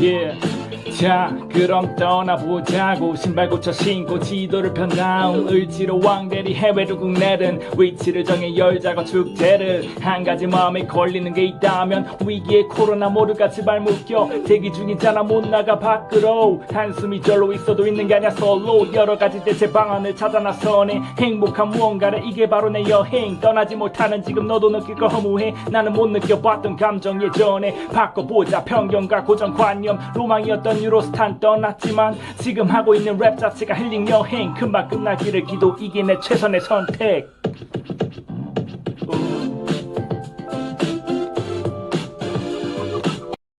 Yeah. 자 그럼 떠나보자고 신발 고쳐 신고 지도를 편 다음 을지로 왕대리 해외로 국내든 위치를 정해 열자고 축제를 한 가지 마음에 걸리는 게 있다면 위기에 코로나 모두가 제발 묶여 대기 중이잖아 못 나가 밖으로 한숨이 절로 있어도 있는 게 아니야 솔로 여러 가지 대체 방안을 찾아 나서네 행복한 무언가를 이게 바로 내 여행 떠나지 못하는 지금 너도 느낄 거 허무해 나는 못 느껴봤던 감정 예전에 바꿔보자 편견과 고정관념 로망이었던 유로 스탄 떠났지만 지금 하고 있는 랩 자체가 힐링 여행. 금방 끝나기를 기도. 이게 내 최선의 선택